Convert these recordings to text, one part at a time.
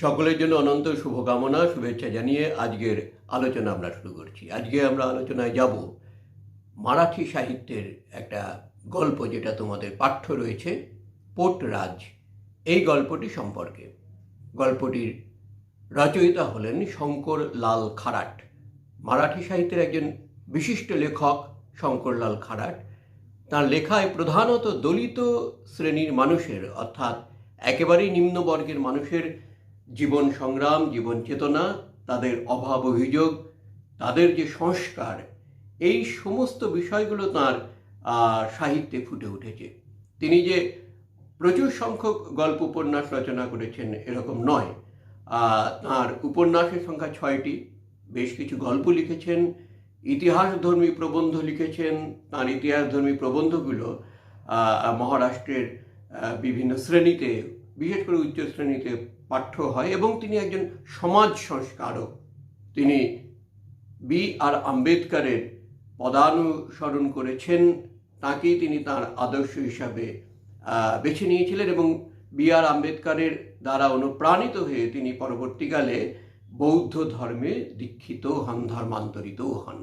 সকলের জন্য অনন্ত শুভকামনা, শুভেচ্ছা জানিয়ে আজকের আলোচনা আমরা শুরু করছি। আজকে আমরা আলোচনায় যাব মারাঠি সাহিত্যের একটা গল্প যেটা তোমাদের পাঠ্য রয়েছে, পোটরাজ। এই গল্পটি সম্পর্কে। গল্পটির রচয়িতা হলেন শঙ্কর লাল খারাট। মারাঠি সাহিত্যের একজন বিশিষ্ট লেখক শঙ্করলাল খারাট। তার লেখায় প্রধানত দলিত শ্রেণির মানুষের, অর্থাৎ একেবারেই নিম্নবর্গের মানুষের জীবন সংগ্রাম, জীবন চেতনা, তাদের অভাব অভিযোগ, তাদের যে সংস্কার, এই সমস্ত বিষয়গুলো তার সাহিত্যে ফুটে উঠেছে। তিনি যে প্রচুর সংখ্যক গল্প উপন্যাস রচনা করেছেন এরকম নয়। তার উপন্যাসের সংখ্যা ছয়টি, বেশ কিছু গল্প লিখেছেন, ইতিহাসধর্মী প্রবন্ধ লিখেছেন, তার ইতিহাসধর্মী প্রবন্ধগুলো মহারাষ্ট্রের বিভিন্ন শ্রেণীতে বিশেষ করে উচ্চ শ্রেণীতে পাঠ্য হয় এবং তিনি একজন সমাজ সংস্কারক। তিনি বি আর আম্বেদকারের পদানুসরণ করেছেন তাকেই তিনি তার আদর্শ হিসাবে বেছে নিয়েছিলেন এবং বি আর আম্বেদকারের দ্বারা অনুপ্রাণিত হয়ে তিনি পরবর্তীকালে বৌদ্ধ ধর্মে দীক্ষিত হন ধর্মান্তরিতও হন।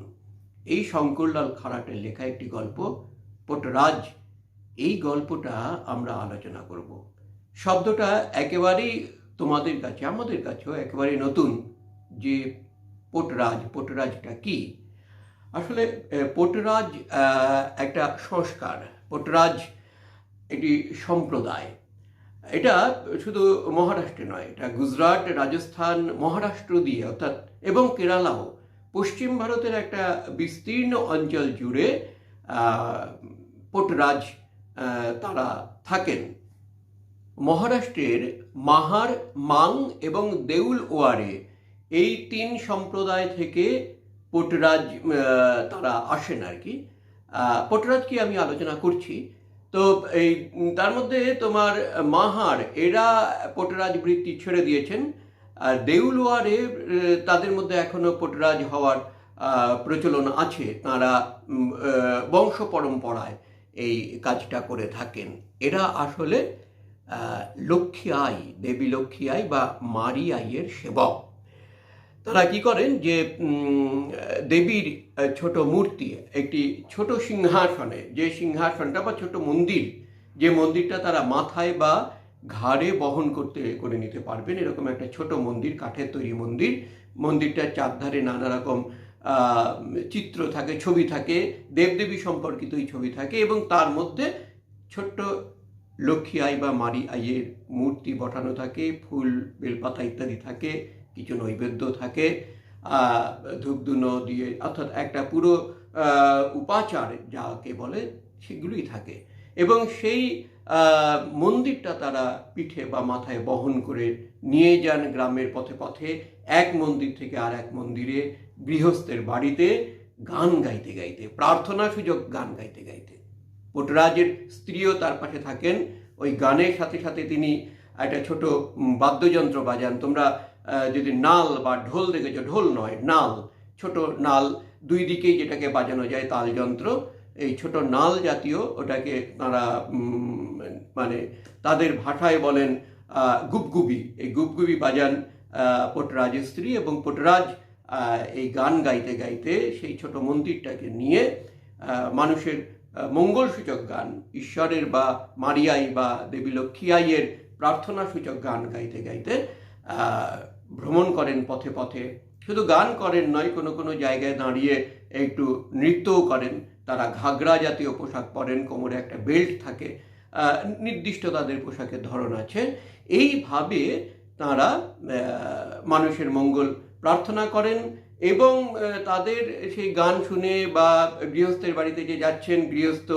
এই শঙ্করলাল খারাটের লেখা একটি গল্প, পটরাজ, এই গল্পটা আমরা আলোচনা করব। শব্দটা একেবারেই তোমাদের কাছে, আমাদের কাছেও একেবারে নতুন যে পোটরাজ, পোটরাজটা কি? আসলে পোটরাজ একটা সংস্কার, পোটরাজ এটি সম্প্রদায়। এটা শুধু মহারাষ্ট্রে নয়, এটা গুজরাট, রাজস্থান, মহারাষ্ট্র দিয়ে, অর্থাৎ, এবং কেরালাও, পশ্চিম ভারতের একটা বিস্তীর্ণ অঞ্চল জুড়ে পোটরাজ তারা থাকেন। মহারাষ্ট্রের মাহার, মাং এবং দেউল ওয়ারে এই তিন সম্প্রদায় থেকে পোটরাজ তারা আসেন আর কি। পোটরাজকে আমি আলোচনা করছি? তো এই, তার মধ্যে তোমার মাহার, এরা পোটরাজ বৃত্তি ছেড়ে দিয়েছেন। আর দেউলওয়ারে তাদের মধ্যে এখনও পোটরাজ হওয়ার প্রচলন আছে। তারা বংশ পরম্পরায় এই কাজটা করে থাকেন। এরা আসলে Lakshmi I, Devi Lakshmi I বা মারি আইয়ের সেবক। তারা কি করেন যে দেবীর ছোট মূর্তি, একটি ছোট সিংহাসনে, যে সিংহাসনটা বা ছোট মন্দির, যে মন্দিরটা তারা মাথায় বা ঘাড়ে বহন করতে, করে নিতে পারবেন, এরকম একটা ছোট মন্দির, কাঠের তৈরি মন্দির। মন্দিরটার চারধারে নানা রকম চিত্র থাকে, ছবি থাকে, দেবদেবী সম্পর্কিতই ছবি থাকে এবং তার মধ্যে ছোট্ট লক্ষ্মী আই বা মারি আইয়ের মূর্তি বসানো থাকে, ফুল, বেলপাতা ইত্যাদি থাকে, কিছু নৈবেদ্য থাকে ধূপধুনো দিয়ে অর্থাৎ একটা পুরো উপাচার যাকে বলে সেগুলোই থাকে। এবং সেই মন্দিরটা তারা পিঠে বা মাথায় বহন করে নিয়ে যান গ্রামের পথে পথে, এক মন্দির থেকে আর এক মন্দিরে গৃহস্থের বাড়িতে গান গাইতে গাইতে, প্রার্থনা সুযোগ গান গাইতে গাইতে। পোটরাজের স্ত্রীও তার পাশে থাকেন। ওই গানের সাথে সাথে তিনি একটা ছোট বাদ্যযন্ত্র বাজান। তোমরা যদি নাল বা ঢোল দেখেছ, ঢোল নয়, নাল, ছোট নাল, দুই দিকেই যেটাকে বাজানো যায় তালযন্ত্র, এই ছোট নাল জাতীয় ওটাকে তারা মানে তাদের ভাষায় বলেন গুবগুবি এই গুবগুবি বাজান পোটরাজের স্ত্রী এবং পোটরাজ এই গান গাইতে গাইতে সেই ছোট মন্দিরটাকে নিয়ে মানুষের মঙ্গলসূচক গান, ঈশ্বরের বা মারিয়াই বা দেবী লক্ষ্মী আইয়ের প্রার্থনা সূচক গান গাইতে গাইতে ভ্রমণ করেন পথে পথে। শুধু গান করেন নয়, কোনো কোনো জায়গায় দাঁড়িয়ে একটু নৃত্যও করেন। তারা ঘাগরা জাতীয় পোশাক পরেন, কোমরে একটা বেল্ট থাকে। নির্দিষ্ট তাদের পোশাকের ধরন আছে। এইভাবে তারা মানুষের মঙ্গল প্রার্থনা করেন এবং তাদের সেই গান শুনে বা গৃহস্থের বাড়িতে যে যাচ্ছেন, গৃহস্থ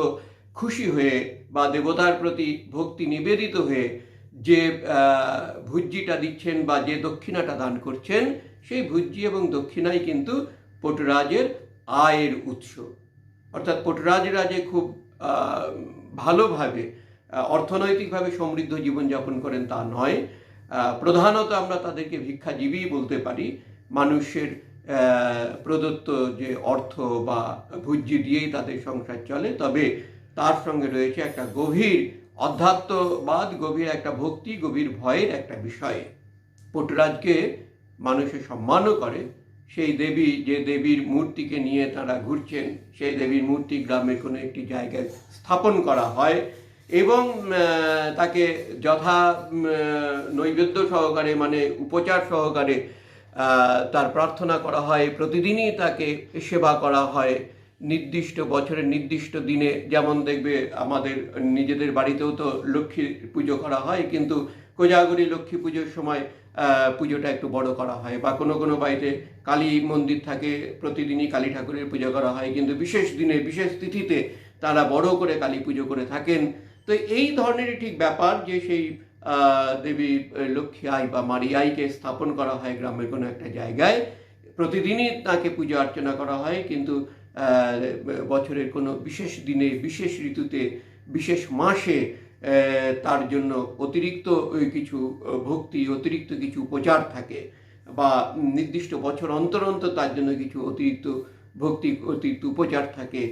খুশি হয়ে বা দেবতার প্রতি ভক্তি নিবেদিত হয়ে যে ভুজ্জিটা দিচ্ছেন বা যে দক্ষিণাটা দান করছেন, সেই ভুজ্জি এবং দক্ষিণাই কিন্তু পটুরাজের আয়ের উৎস। অর্থাৎ পটুরাজরা যে খুব ভালোভাবে অর্থনৈতিকভাবে সমৃদ্ধ জীবনযাপন করেন তা নয়। প্রধানত আমরা তাদেরকে ভিক্ষাজীবী বলতে পারি। মানুষের প্রদত্ত যে অর্থ বা ভুজ্জি দিয়েই তাদের সংসার চলে। তবে তার সঙ্গে রয়েছে একটা গভীর অধ্যাত্মবাদ, গভীর একটা ভক্তি, গভীর ভয়ের একটা বিষয়। পটুরাজকে মানুষের সম্মানও করে। সেই দেবী, যে দেবীর মূর্তিকে নিয়ে তারা ঘুরছেন, সেই দেবীর মূর্তি গ্রামের কোনো একটি জায়গায় স্থাপন করা হয় এবং তাকে যথা নৈবেদ্য সহকারে মানে উপচার সহকারে তার প্রার্থনা করা হয়, প্রতিদিনই তাকে সেবা করা হয়। নির্দিষ্ট বছরের নির্দিষ্ট দিনে, যেমন দেখবে আমাদের নিজেদের বাড়িতেও তো লক্ষ্মী পুজো করা হয়, কিন্তু কোজাগরি লক্ষ্মী পুজোর সময় পুজোটা একটু বড় করা হয় বা কোনো কোনো বাড়িতে কালী মন্দির থাকে, প্রতিদিনই কালী ঠাকুরের পুজো করা হয়, কিন্তু বিশেষ দিনে, বিশেষ তিথিতে তারা বড় করে কালী পুজো করে থাকেন। তো এই ধরনেরই ঠিক ব্যাপার যে সেই দেবী লক্ষ্মী আই বা মারি আইকে স্থাপন করা হয় গ্রামের কোনো একটা জায়গায়। প্রতিদিনই তাকে পুজো অর্চনা করা হয়, কিন্তু বছরের কোনো বিশেষ দিনে, বিশেষ ঋতুতে, বিশেষ মাসে তার জন্য অতিরিক্ত ওই কিছু ভক্তি, অতিরিক্ত কিছু উপচার থাকে বা নির্দিষ্ট বছর অন্তর অন্তর তার জন্য কিছু অতিরিক্ত ভক্তি, অতিরিক্ত উপচার থাকে।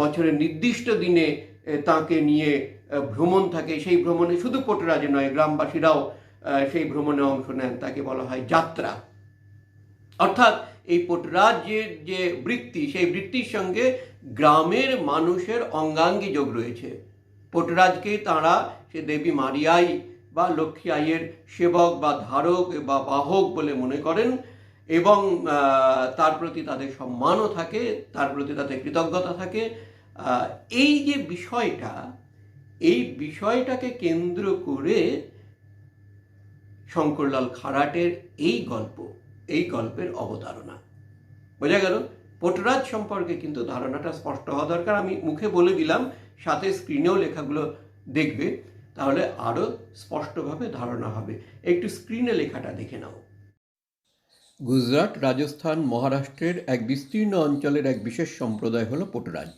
বছরের নির্দিষ্ট দিনে তাকে নিয়ে ভ্রমণ থাকে, সেই ভ্রমণে শুধু পটরাজে নয়, গ্রামবাসীরাও সেই ভ্রমণে অংশ নেন, তাকে বলা হয় যাত্রা। অর্থাৎ এই পটরাজ্যের যে বৃত্তি, সেই বৃত্তির সঙ্গে গ্রামের মানুষের অঙ্গাঙ্গী যোগ রয়েছে। পটরাজকে তাঁরা, সে দেবী মারিয়াই বা লক্ষ্মী আইয়ের সেবক বা ধারক বা বাহক বলে মনে করেন এবং তার প্রতি তাদের সম্মানও থাকে, তার প্রতি তাদের কৃতজ্ঞতা থাকে। এই যে বিষয়টা এই বিষয়টাকে কেন্দ্র করে শঙ্করলাল খাড়াটের এই গল্প, এই গল্পের অবতারণা। বোঝা গেল? পটরাজ সম্পর্কে কিন্তু ধারণাটা স্পষ্ট হওয়া দরকার। আমি মুখে বলে দিলাম, সাথে স্ক্রিনেও লেখাগুলো দেখবে, তাহলে আরও স্পষ্টভাবে ধারণা হবে। একটু স্ক্রিনে লেখাটা দেখে নাও। গুজরাট রাজস্থান মহারাষ্ট্রের এক বিস্তীর্ণ অঞ্চলের এক বিশেষ সম্প্রদায় হলো পটরাজ।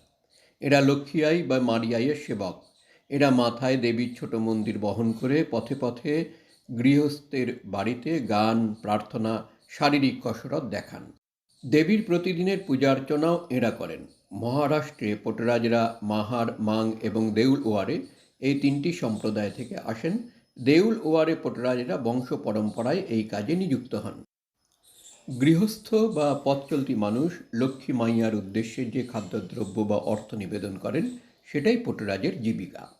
এরা লক্ষ্মী আই বা মারিয়াইয়ের সেবক। এরা মাথায় দেবীর ছোট মন্দির বহন করে পথে পথে গৃহস্থের বাড়িতে গান, প্রার্থনা, শারীরিক কসরত দেখান। দেবীর প্রতিদিনের পূজা অর্চনাও এরা করেন। মহারাষ্ট্রে পটরাজরা, মাহার, মাং এবং দেউল ওয়ারে এই তিনটি সম্প্রদায় থেকে আসেন। দেউল ওয়ারে পটরাজরা বংশ পরম্পরায় এই কাজে নিযুক্ত হন। গৃহস্থ বা পথ চলতি মানুষ লক্ষ্মী মাইয়ার উদ্দেশ্যে যে খাদ্যদ্রব্য বা অর্থ নিবেদন করেন, সেটাই পটরাজের জীবিকা।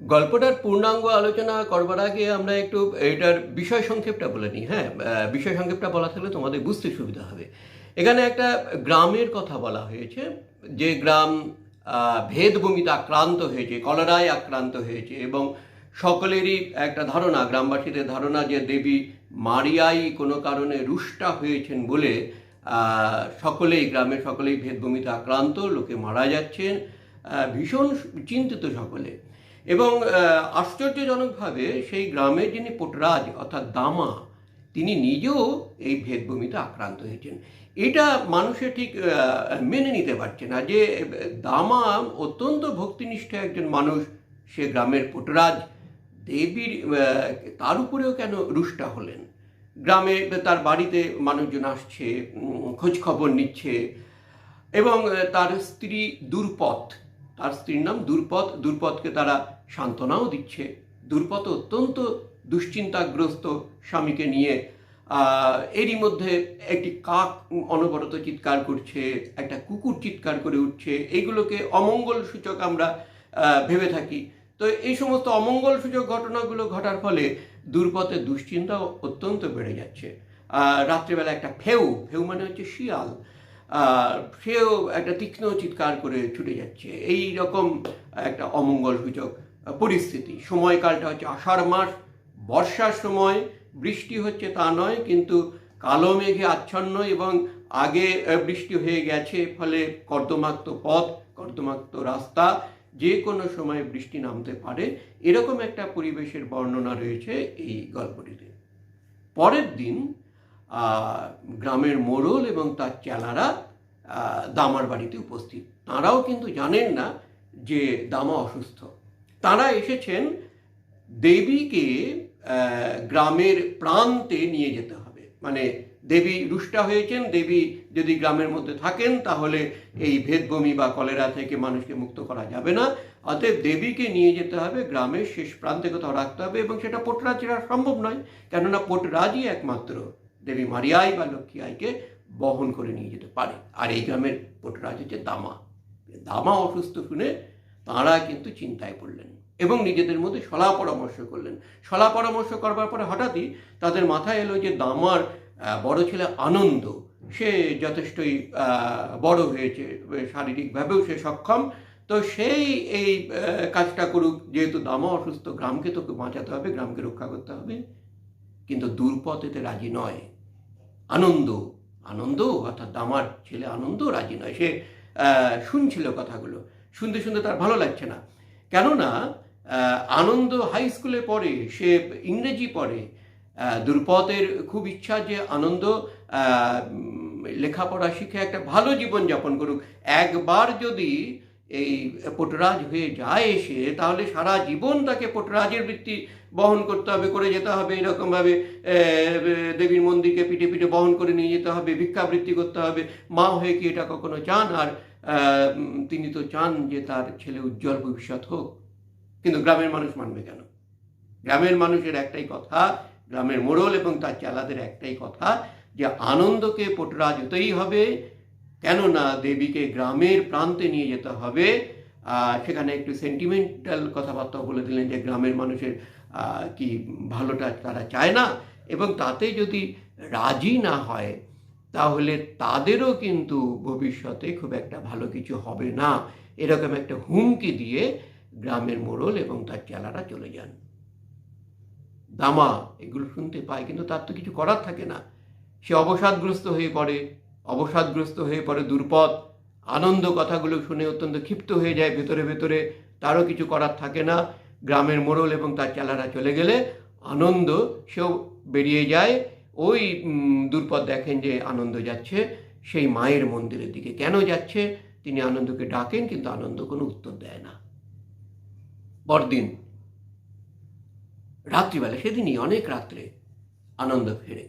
গল্পটার পূর্ণাঙ্গ আলোচনা করবার আগে আমরা একটু এটার বিষয় সংক্ষেপটা বলে নিই হ্যাঁ? বিষয় সংক্ষেপটা বলা থাকলে তোমাদের বুঝতে সুবিধা হবে। এখানে একটা গ্রামের কথা বলা হয়েছে, যে গ্রাম ভেদভূমিতে আক্রান্ত হয়েছে, কলেরায় আক্রান্ত হয়েছে এবং সকলেরই একটা ধারণা, গ্রামবাসীদের ধারণা যে দেবী মারিয়াই কোনো কারণে রুষ্টা হয়েছেন বলে সকলেই গ্রামের সকলেই ভেদভূমিতে আক্রান্ত, লোকে মারা যাচ্ছেন ভীষণ চিন্তিত সকলে। এবং আশ্চর্যজনকভাবে সেই গ্রামের যিনি পোটরাজ অর্থাৎ দামা তিনি নিজেও এই ভেদভূমিতে আক্রান্ত হয়েছেন। এটা মানুষে ঠিক মেনে নিতে পারছে না যে দামা অত্যন্ত ভক্তিনিষ্ঠ একজন মানুষ সে গ্রামের পোটরাজ। দেবীর তার উপরেও কেন রুষ্টা হলেন? গ্রামে তার বাড়িতে মানুষজন আসছে উম, খোঁজ খবর নিচ্ছে এবং তার স্ত্রী দুর্পথ তার স্ত্রীর নাম দুর্পথ। দুর্পথকে তারা সান্ত্বনাও দিচ্ছে। দুর্পথ অত্যন্ত দুশ্চিন্তাগ্রস্ত স্বামীকে নিয়ে এরই মধ্যে একটি কাক অনবরত চিৎকার করছে, একটা কুকুর চিৎকার করে উঠছে। এইগুলোকে অমঙ্গল সূচক আমরা ভেবে থাকি। তো এই সমস্ত অমঙ্গল সূচক ঘটনাগুলো ঘটার ফলে দুর্পথের দুশ্চিন্তা অত্যন্ত বেড়ে যাচ্ছে। রাত্রিবেলা একটা ফেউ ফেউ মানে হচ্ছে শিয়াল সেও একটা তীক্ষ্ণ চিৎকার করে ছুটে যাচ্ছে। এই রকম একটা অমঙ্গল সূচক পরিস্থিতি। সময়কালটা হচ্ছে আষাঢ় মাস, বর্ষার সময়, বৃষ্টি হচ্ছে তা নয়, কিন্তু কালো মেঘে আচ্ছন্ন এবং আগে বৃষ্টি হয়ে গেছে, ফলে কর্দমাক্ত পথ, কর্দমাক্ত রাস্তা, যে কোনো সময় বৃষ্টি নামতে পারে। এরকম একটা পরিবেশের বর্ণনা রয়েছে এই গল্পটিতে। পরের দিন গ্রামের মোড়ল এবং তার চেলারা দামার বাড়িতে উপস্থিত। তাঁরাও কিন্তু জানেন না যে দামা অসুস্থ। তাঁরা এসেছেন দেবীকে গ্রামের প্রান্তে নিয়ে যেতে হবে। মানে দেবী রুষ্টা হয়েছেন, দেবী যদি গ্রামের মধ্যে থাকেন, তাহলে এই ভেদবমি বা কলেরা থেকে মানুষকে মুক্ত করা যাবে না। অতএব দেবীকে নিয়ে যেতে হবে, গ্রামের শেষ প্রান্তে কোথাও রাখতে হবে এবং সেটা পোটরাজ ছাড়া সম্ভব নয়। কেননা পোটরাজই একমাত্র দেবী মারিয়াই বা লক্ষ্মী আইকে বহন করে নিয়ে যেতে পারে। আর এই গ্রামের পোটরাজ হচ্ছে দামা দামা অসুস্থ শুনে তাঁরা কিন্তু চিন্তায় পড়লেন এবং নিজেদের মধ্যে সলা পরামর্শ করলেন। সলা পরামর্শ করবার পরে হঠাৎই তাদের মাথায় এলো যে দামার বড় ছেলে আনন্দ। সে যথেষ্টই বড় হয়েছে, শারীরিকভাবেও সে সক্ষম। তো সেই এই কাজটা করুক, যেহেতু দামা অসুস্থ, গ্রামকে তোকে বাঁচাতে হবে, গ্রামকে রক্ষা করতে হবে। কিন্তু দুর্পথ এতে রাজি নয়। আনন্দ আনন্দ, অর্থাৎ দামার ছেলে আনন্দ রাজি নয়। সে শুনছিল কথাগুলো। শুনতে শুনতে তার ভালো লাগছে না। কেননা আনন্দ হাই স্কুলে পড়ে, সে ইংরেজি পড়ে। দুর্পথের খুব ইচ্ছা যে আনন্দ লেখাপড়া শিখে একটা ভালো জীবন যাপন করুক। একবার যদি এই পটরাজ হয়ে যায় এসে তাহলে সারা জীবন তাকে পটরাজের বৃত্তি বহন করতে হবে, করে যেতে হবে, এরকমভাবে দেবীর মন্দিরকে পিঠে পিঠে বহন করে নিয়ে যেতে হবে, ভিক্ষাবৃত্তি করতে হবে। মা হয়ে কি এটা কখনো চান? আর তিনি তো চান যে তার ছেলে উজ্জ্বল ভবিষ্যৎ হোক। কিন্তু গ্রামের মানুষ মানবে কেন? গ্রামের মানুষের একটাই কথা, গ্রামের মোড়ল এবং তার চালাদের একটাই কথা যে আনন্দকে পটরাজ হতেই হবে, কেননা দেবীকে গ্রামের প্রান্তে নিয়ে যেতে হবে। সেখানে একটু সেন্টিমেন্টাল কথাবার্তা বলে দিলেন যে গ্রামের মানুষের কি ভালোটা তারা চায় না। এবং তাতে যদি রাজি না হয়, তাহলে তাদেরও কিন্তু ভবিষ্যতে খুব একটা ভালো কিছু হবে না। এরকম একটা হুমকি দিয়ে গ্রামের মোড়ল এবং তার চেলারা চলে যান। দামা এগুলো শুনতে পায়, কিন্তু তার তো কিছু করার থাকে না। সে অবসাদগ্রস্ত হয়ে পড়ে, অবসাদগ্রস্ত হয়ে পড়ে দুর্পদ। আনন্দ কথাগুলো শুনে অত্যন্ত ক্ষিপ্ত হয়ে যায়, ভেতরে ভেতরে তারও কিছু করার থাকে না। গ্রামের মোড়ল এবং তার চেলারা চলে গেলে আনন্দ, সেও বেরিয়ে যায়। ওই দুর্পদ দেখেন যে আনন্দ যাচ্ছে, সেই মায়ের মন্দিরের দিকে। কেন যাচ্ছে? তিনি আনন্দকে ডাকেন, কিন্তু আনন্দ কোনো উত্তর দেয় না। পরদিন রাত্রিবেলা, সেদিনই অনেক রাত্রে আনন্দ ফেরে।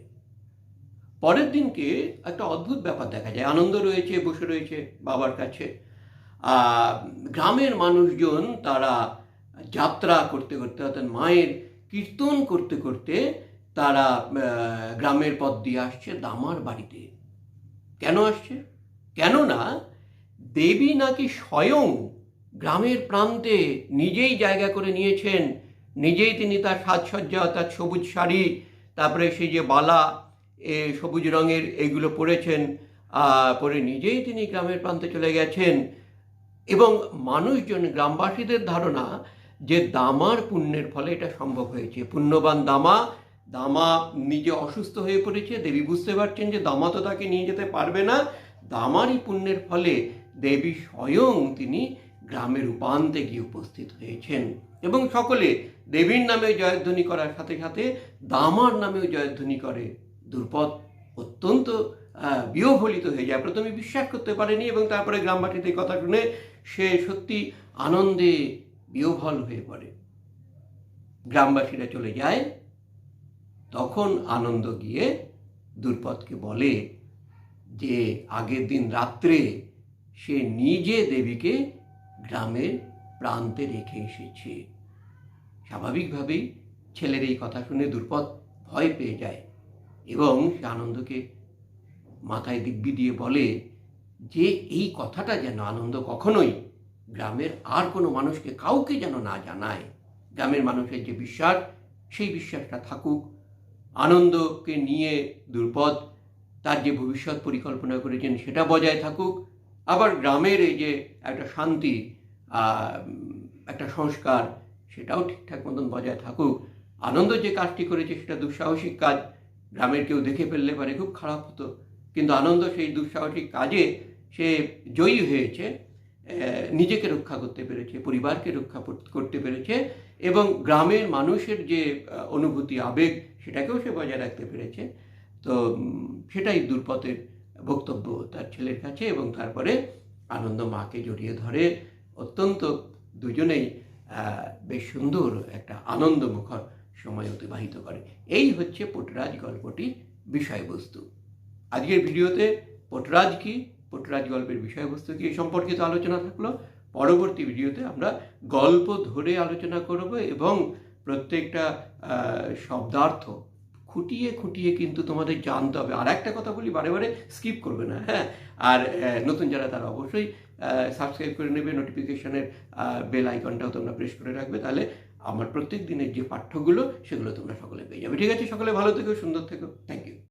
পরের দিনকে একটা অদ্ভুত ব্যাপার দেখা যায়। আনন্দ রয়েছে, বসে রয়েছে বাবার কাছে। গ্রামের মানুষজন তারা যাত্রা করতে করতে, অর্থাৎ মায়ের কীর্তন করতে করতে তারা গ্রামের পথ দিয়ে আসছে দামার বাড়িতে। কেন আসছে? কেননা দেবী নাকি স্বয়ং গ্রামের প্রান্তে নিজেই জায়গা করে নিয়েছেন। নিজেই তিনি তার সাজসজ্জা, তার সবুজ শাড়ি, তারপরে সেই যে বালা, এ সবুজ রঙের এগুলো পরেছেন পরে নিজেই তিনি গ্রামের প্রান্তে চলে গেছেন। এবং মানুষজন, গ্রামবাসীদের ধারণা যে দামার পুণ্যের ফলে এটা সম্ভব হয়েছে। পুণ্যবান দামা দামা নিজে অসুস্থ হয়ে পড়েছে। দেবী বুঝতে পারছেন যে দামা তো তাকে নিয়ে যেতে পারবে না। দামারই পুণ্যের ফলে দেবী স্বয়ং তিনি গ্রামের উপান্তে গিয়ে উপস্থিত হয়েছেন। এবং সকলে দেবীর নামে জয়ধ্বনি করার সাথে সাথে দামার নামেও জয়ধ্বনি করে। দুর্পদ অত্যন্ত বিহ্বলিত হয়ে যায়। প্রথমে বিশ্বাস করতে পারেনি এবং তারপরে গ্রামবাসীদের কথা শুনে সে সত্যি আনন্দে বিহ্বল হয়ে পড়ে। গ্রামবাসীরা চলে যায়। তখন আনন্দ গিয়ে দুর্পদকে বলে যে, আগের দিন রাত্রে সে নিজে দেবীকে গ্রামের প্রান্তে রেখে এসেছে। স্বাভাবিকভাবেই ছেলের এই কথা শুনে দুর্পদ ভয় পেয়ে যায় এবং সে আনন্দকে মাথায় দিব্যি দিয়ে বলে, যে এই কথাটা যেন আনন্দ কখনোই গ্রামের আর কোনো মানুষকে কাউকে যেন না জানায়। গ্রামের মানুষের যে বিশ্বাস, সেই বিশ্বাসটা থাকুক। আনন্দকে নিয়ে দুর্পদ তার যে ভবিষ্যৎ পরিকল্পনা করেছেন সেটা বজায় থাকুক। আবার গ্রামের এই যে একটা শান্তি একটা সংস্কার, সেটাও ঠিকঠাক মতন বজায় থাকুক। আনন্দ যে কাজটি করেছে সেটা দুঃসাহসিক কাজ। গ্রামের কেউ দেখে ফেললে পারে খুব খারাপ হতো। কিন্তু আনন্দ সেই দুঃসাহসিক কাজে সে জয়ী হয়েছে নিজেকে রক্ষা করতে পেরেছে, পরিবারকে রক্ষা করতে পেরেছে এবং গ্রামের মানুষের যে অনুভূতি, আবেগ, সেটাকেও সে বজায় রাখতে পেরেছে। তো সেটাই দুর্পথের বক্তব্য তার ছেলের কাছে এবং তারপরে আনন্দ মাকে জড়িয়ে ধরে। অত্যন্ত দুজনেই বেশ সুন্দর একটা আনন্দমুখর সময় অতিবাহিত করে। এই হচ্ছে পুটরাজ গল্পটির বিষয়বস্তু। আজকের ভিডিওতে পটরাজ কি, পটরাজ গল্পের বিষয়বস্তু কি সম্পর্কিত আলোচনা থাকল। পরবর্তী ভিডিওতে আমরা গল্প ধরে আলোচনা করব এবং প্রত্যেকটা শব্দার্থ খুঁটিয়ে খুঁটিয়ে কিন্তু তোমাদের জানতে হবে। আর একটা কথা বলি, বারে বারে স্কিপ করবে না হ্যাঁ? আর নতুন যারা তারা অবশ্যই সাবস্ক্রাইব করে নেবে নোটিফিকেশনের বেল আইকনটাও তোমরা প্রেস করে রাখবে। তাহলে আমার প্রত্যেক দিনের যে পাঠ্যগুলো, সেগুলো তোমরা সকলে পেয়ে যাবে। ঠিক আছে, সকলে ভালো থেকো, সুন্দর থেকো। Thank you